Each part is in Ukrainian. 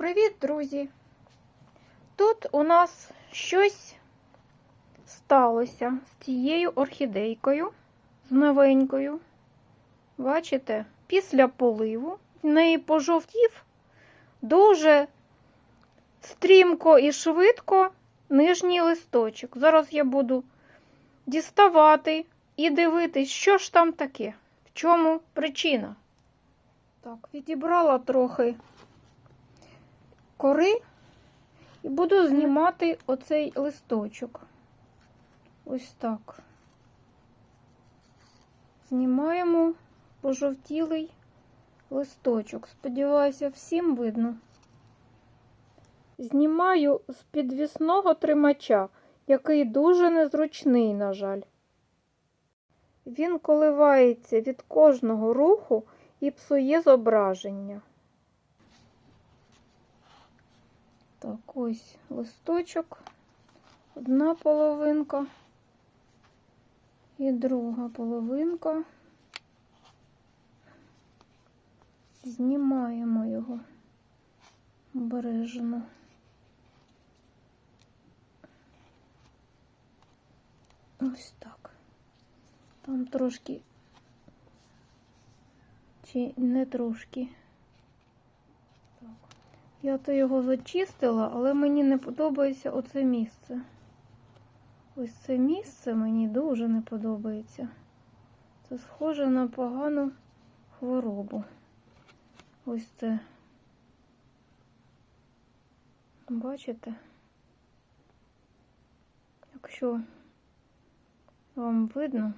Привіт, друзі! Тут у нас щось сталося з цією орхідейкою, з новенькою. Бачите, після поливу в неї пожовтів дуже стрімко і швидко нижній листочок. Зараз я буду діставати і дивитись, що ж там таке, в чому причина. Так, відібрала трохи кори і буду знімати оцей листочок. Ось так. Знімаємо пожовтілий листочок. Сподіваюся, всім видно. Знімаю з підвісного тримача, який дуже незручний, на жаль. Він коливається від кожного руху і псує зображення. Так, ось листочок, одна половинка і друга половинка. Знімаємо його обережно. Ось так. Там трошки, чи не трошки. Я то його зачистила, але мені не подобається оце місце. Ось це місце мені дуже не подобається. Це схоже на погану хворобу. Ось це. Бачите? Якщо вам видно,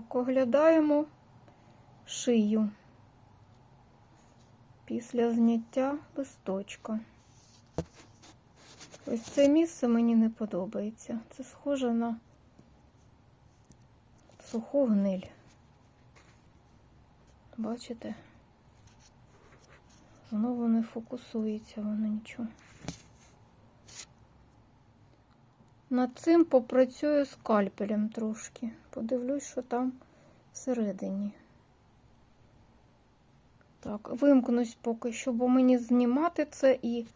Так, оглядаємо шию після зняття листочка. Ось це місце мені не подобається. Це схоже на суху гниль. Бачите? Знову не фокусується воно нічого. Над цим попрацюю скальпелем трошки. Подивлюсь, що там всередині. Так, вимкнусь поки що, бо мені знімати це і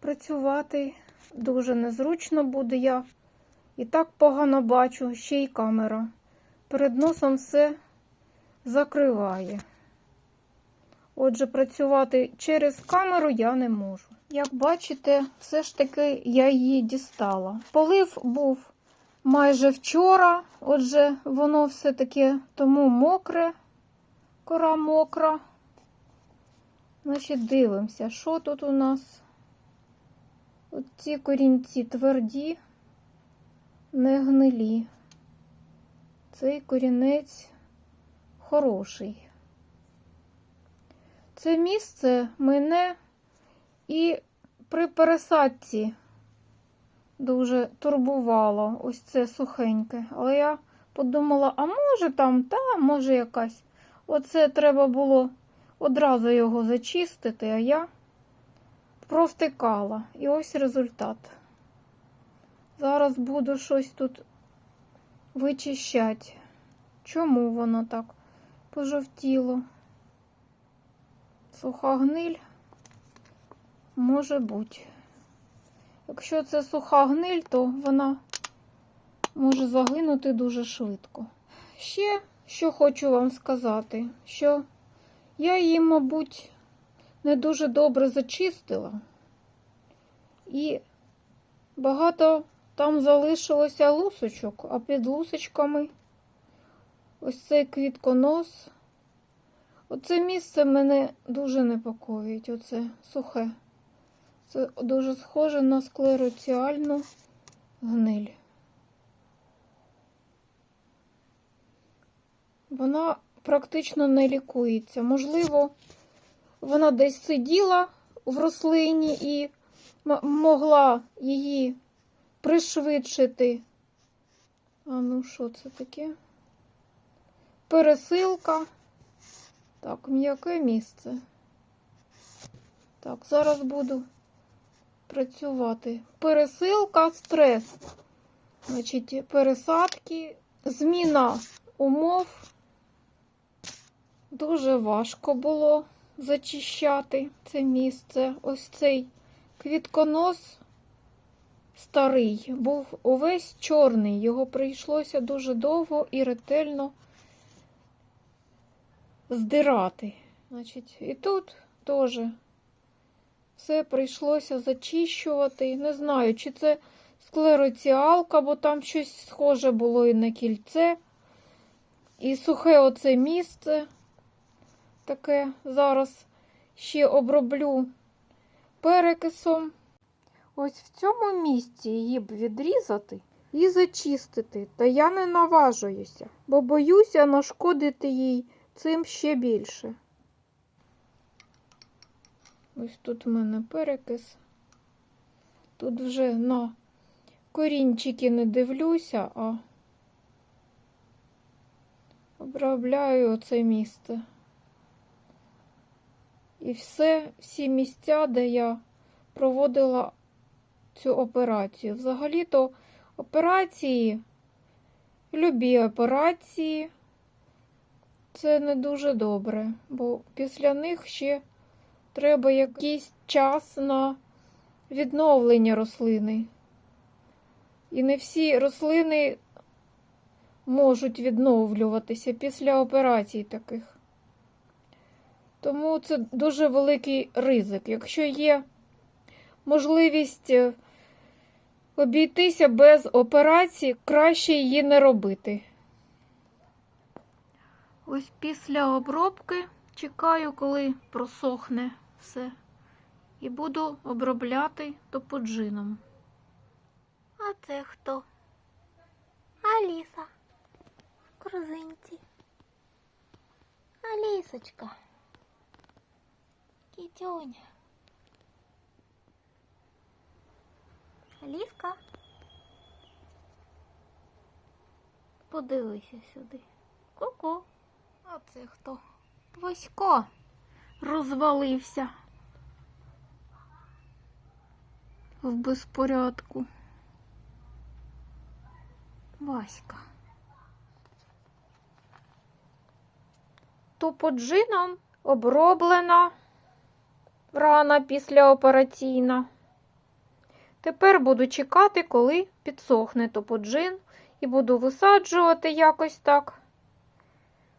працювати дуже незручно буде я. І так погано бачу, ще й камера. Перед носом все закриває. Отже, працювати через камеру я не можу. Як бачите, все ж таки я її дістала. Полив був майже вчора, отже, воно все таки тому мокре, кора мокра. Значить, дивимося, що тут у нас. Ці корінці тверді, не гнилі. Цей корінець хороший. Це місце мене і при пересадці дуже турбувало ось це сухеньке. Але я подумала, а може там, та, може якась. Оце треба було одразу його зачистити, а я провтикала. І ось результат. Зараз буду щось тут вичищати. Чому воно так пожовтіло? Суха гниль може бути. Якщо це суха гниль, то вона може загинути дуже швидко. Ще що хочу вам сказати, що я її, мабуть, не дуже добре зачистила, і багато там залишилося лусочок, а під лусочками ось цей квітконос. Оце місце мене дуже непокоїть, оце сухе. Це дуже схоже на склероціальну гниль. Вона практично не лікується. Можливо, вона десь сиділа в рослині і могла її пришвидшити. А ну, що це таке? Пересилка. Так, м'яке місце. Так, зараз буду працювати. Пересилка, стрес. Значить, пересадки, зміна умов. Дуже важко було зачищати це місце. Ось цей квітконос старий був увесь чорний. Його прийшлося дуже довго і ретельно здирати. Значить, і тут теж все прийшлося зачищувати. Не знаю, чи це склероціалка, бо там щось схоже було і на кільце. І сухе оце місце таке зараз ще оброблю перекисом. Ось в цьому місці її б відрізати і зачистити. Та я не наважуюся, бо боюся нашкодити їй цим ще більше. Ось тут в мене перекис. Тут вже на корінчики не дивлюся, а обробляю оце місце. І все, всі місця, де я проводила цю операцію. Взагалі-то операції, любі операції, це не дуже добре, бо після них ще треба якийсь час на відновлення рослини. І не всі рослини можуть відновлюватися після операцій таких. Тому це дуже великий ризик. Якщо є можливість е, обійтися без операції, краще її не робити. Ось після обробки чекаю, коли просохне все. І буду обробляти топоджином. А це хто? Аліса. В корзинці. Алісочка. Кітюня. Аліска. Подивися сюди. Ку-ку. А це хто? Васько розвалився в безпорядку. Васька. Топоджином оброблена рана післяопераційна. Тепер буду чекати, коли підсохне топоджин, і буду висаджувати якось так.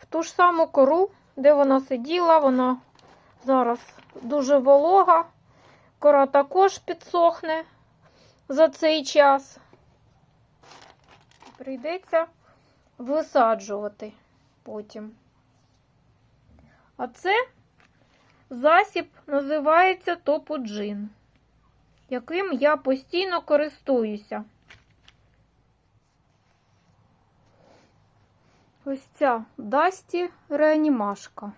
В ту ж саму кору, де вона сиділа, вона зараз дуже волога. Кора також підсохне за цей час. Прийдеться висаджувати потім. А це засіб називається топоджин, яким я постійно користуюся. Ось ця Дасті реанімашка.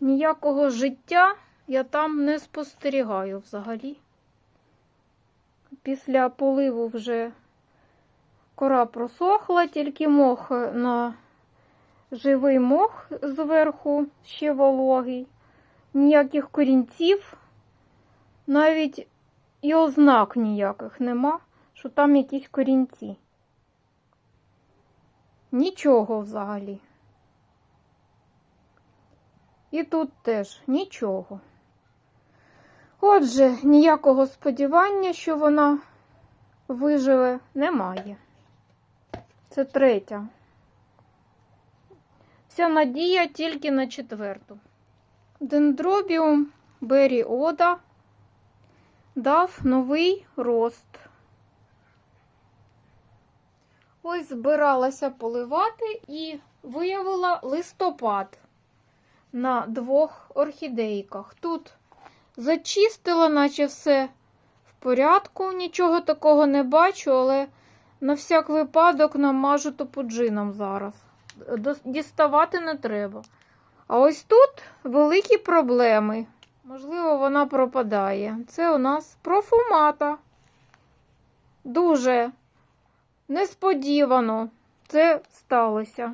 Ніякого життя я там не спостерігаю взагалі. Після поливу вже кора просохла, тільки мох на живий мох зверху ще вологий, ніяких корінців, навіть і ознак ніяких нема, що там якісь корінці. Нічого взагалі. І тут теж нічого. Отже, ніякого сподівання, що вона виживе, немає. Це третя. Вся надія тільки на четверту. Дендробіум Бері Ода дав новий рост. Ось збиралася поливати і виявила листопад на двох орхідейках. Тут зачистила, наче все в порядку, нічого такого не бачу, але на всяк випадок намажу топоджином зараз. Діставати не треба. А ось тут великі проблеми. Можливо, вона пропадає. Це у нас профумата. Дуже несподівано це сталося.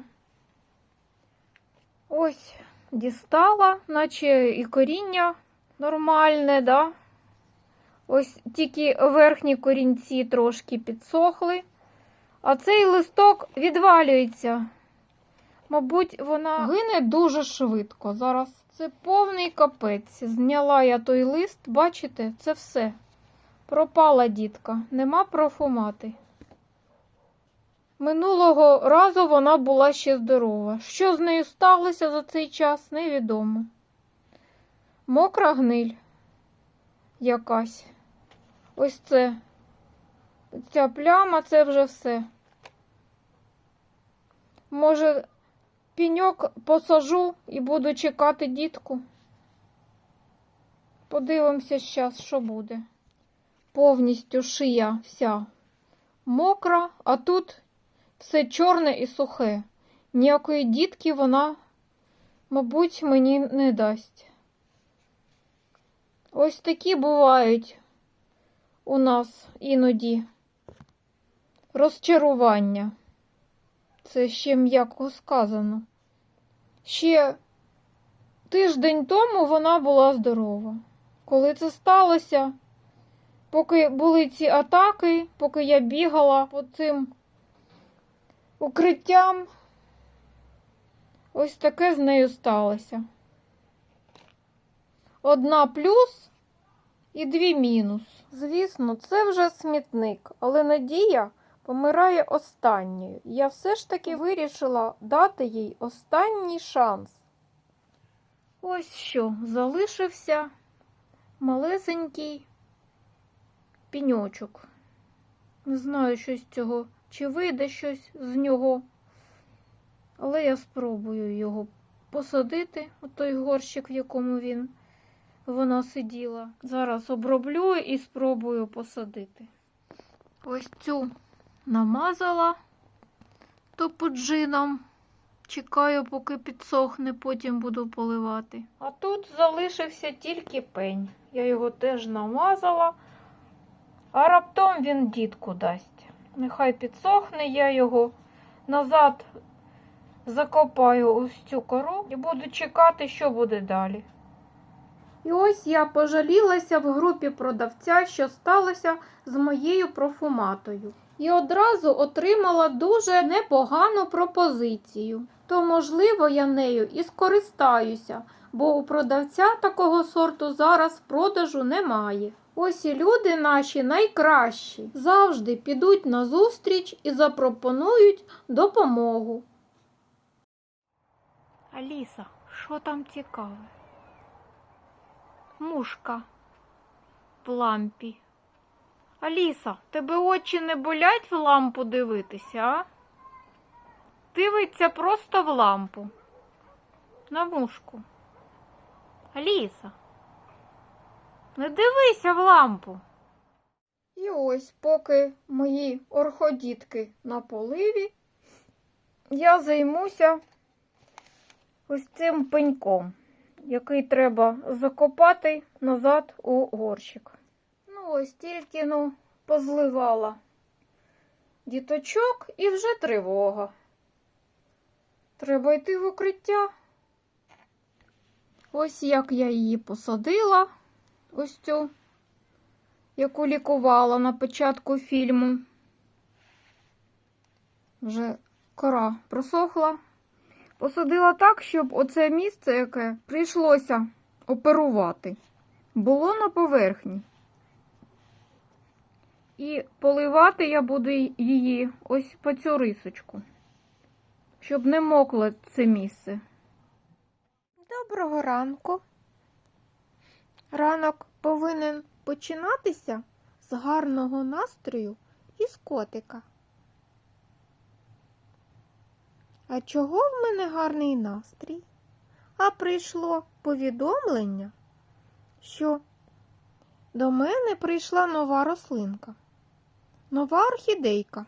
Ось дістала, наче і коріння нормальне, да? Ось тільки верхні корінці трошки підсохли, а цей листок відвалюється. Мабуть, вона гине дуже швидко. Зараз це повний капець. Зняла я той лист, бачите, це все. Пропала дітка, нема профумати. Минулого разу вона була ще здорова. Що з нею сталося за цей час, невідомо. Мокра гниль якась. Ось це. Ця пляма це вже все. Може, піньок посажу і буду чекати дітку. Подивимося зараз, що буде. Повністю шия вся мокра, а тут все чорне і сухе. Ніякої дітки вона, мабуть, мені не дасть. Ось такі бувають у нас іноді розчарування. Це ще м'яко сказано. Ще тиждень тому вона була здорова. Коли це сталося, поки були ці атаки, поки я бігала по цим укриттям, ось таке з нею сталося. Одна плюс і дві мінус. Звісно, це вже смітник, але Надія помирає останньою. Я все ж таки вирішила дати їй останній шанс. Ось що, залишився малесенький піньочок. Не знаю, що з цього, чи вийде щось з нього, але я спробую його посадити у той горщик, в якому він вона сиділа. Зараз оброблю і спробую посадити. Ось цю намазала топоджином. Чекаю, поки підсохне, потім буду поливати. А тут залишився тільки пень. Я його теж намазала, а раптом він дітку дасть. Нехай підсохне, я його назад закопаю ось цю кору і буду чекати, що буде далі. І ось я пожалілася в групі продавця, що сталося з моєю профуматою. І одразу отримала дуже непогану пропозицію. То, можливо, я нею і скористаюся, бо у продавця такого сорту зараз продажу немає. Ось і люди наші найкращі завжди підуть на зустріч і запропонують допомогу. Аліса, що там цікаве? Мушка в лампі. Аліса, тебе очі не болять в лампу дивитися, а? Дивиться просто в лампу. На мушку. Аліса. Не дивися в лампу. І ось, поки мої орходітки на поливі, я займуся ось цим пеньком який треба закопати назад у горщик. Ну, ось тільки ну, позливала діточок і вже тривога. Треба йти в укриття. Ось як я її посадила, ось цю, яку лікувала на початку фільму. Вже кора просохла. Посадила так, щоб оце місце, яке прийшлося оперувати, було на поверхні. І поливати я буду її ось по цю рисочку, щоб не мокло це місце. Доброго ранку. Ранок повинен починатися з гарного настрою і з котика. А чого в мене гарний настрій? А прийшло повідомлення, що до мене прийшла нова рослинка, нова орхідейка.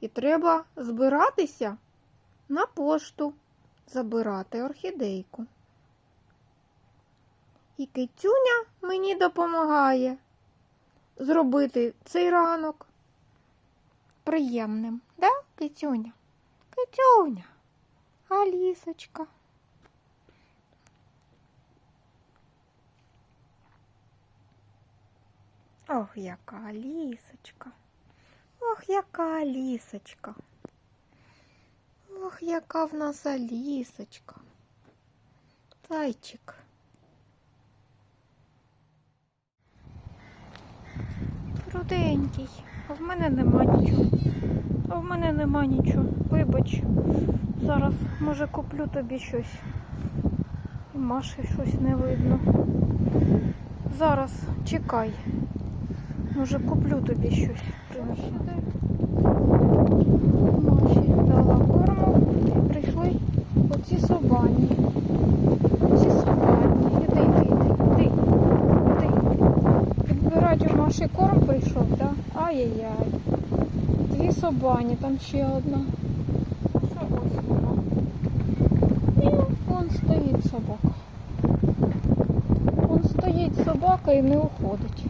І треба збиратися на пошту, забирати орхідейку. І кицюня мені допомагає зробити цей ранок приємним, да, кицюня? Китюня, Алісочка. Ох, яка лісочка. Ох, яка лісочка. Ох, яка в нас Алісочка. Зайчик. Руденький, а в мене нема нічого. А в мене нема нічого. Вибач. Зараз, може, куплю тобі щось. І Маші щось не видно. Зараз чекай. Може, куплю тобі щось. Принесу. Маші дала корму. Прийшли оці собані. Оці собані. Іди, іди, іди, іди. Іди. Маші корм прийшов, так? Да? Ай-яй-яй. Дві собані, там ще одна. Що ось вона? І вон стоїть собака. Вон стоїть собака і не уходить.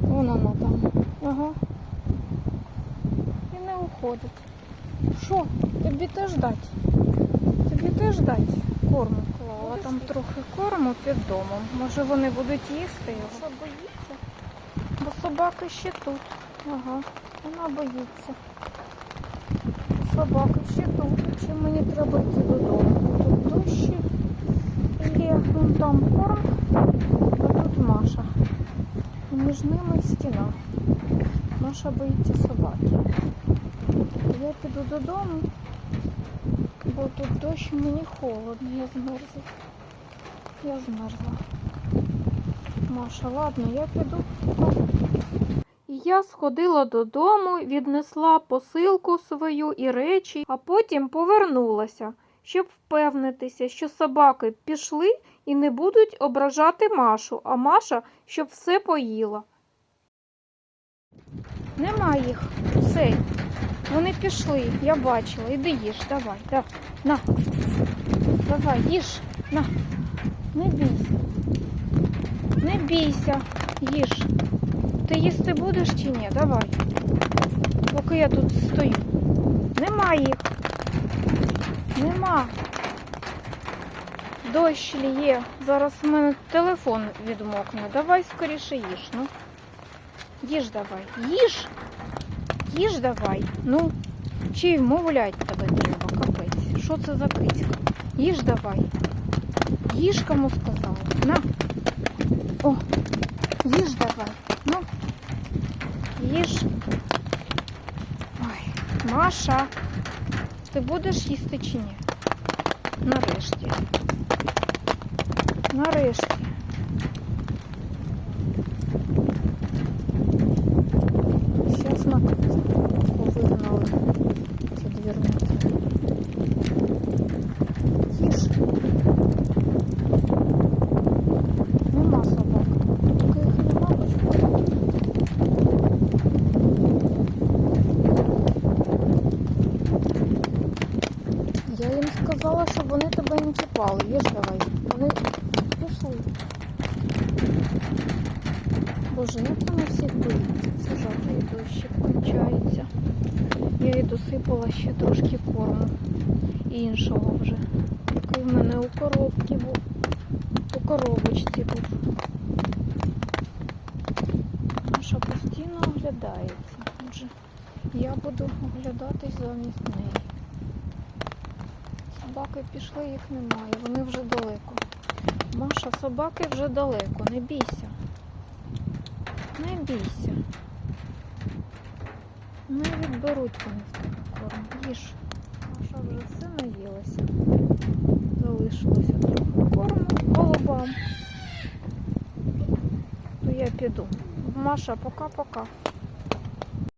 Вон вона там. Ага. І не уходить. Що? Тобі теж дать? Тобі теж дать корму? Клала там трохи корму під домом. Може вони будуть їсти його? Що боїться? Бо собаки ще тут. Ага, вона боїться. Собака ще тут. Чи мені треба йти додому? Тут дощі. Є вон там корм, а тут Маша. І між ними стіна. Маша боїться собаки. Я піду додому, бо тут дощ мені холодно, я змерзла. Я змерзла. Маша, ладно, я піду. Я сходила додому, віднесла посилку свою і речі, а потім повернулася, щоб впевнитися, що собаки пішли і не будуть ображати Машу, а Маша, щоб все поїла. Нема їх. Все. Вони пішли, я бачила. Іди їж, давай, давай. На. Давай, їж. На. Не бійся. Не бійся, їж. Ти їсти будеш чи ні? Давай. Поки я тут стою. Нема їх. Нема. Дощ ліє. Зараз в мене телефон відмокне. Давай скоріше їж. Ну. Їж давай. Їж. Їж давай. Ну. Чи й вмовлять тебе треба, капець. Що це за кицька? Їж давай. Їж кому сказала. На. О, їж давай. Ну. Їж. Ой, Маша, ти будеш їсти чи ні? Нарешті. Нарешті. Не. Їж давай. Вони пішли. Боже, як вони всіх боїться. Це жах, і дощик кончається. Я їй досипала ще трошки корму. Іншого вже. Який в мене у коробці був. У коробочці був. Маша постійно оглядається. Отже, я буду оглядатись замість неї. Собаки пішли, їх немає, вони вже далеко. Маша, собаки вже далеко, не бійся. Не бійся. Не відберуть вони в тебе корм. Їж. Маша вже все наїлася. Залишилося трохи корму голубам. То я піду. Маша, пока-пока.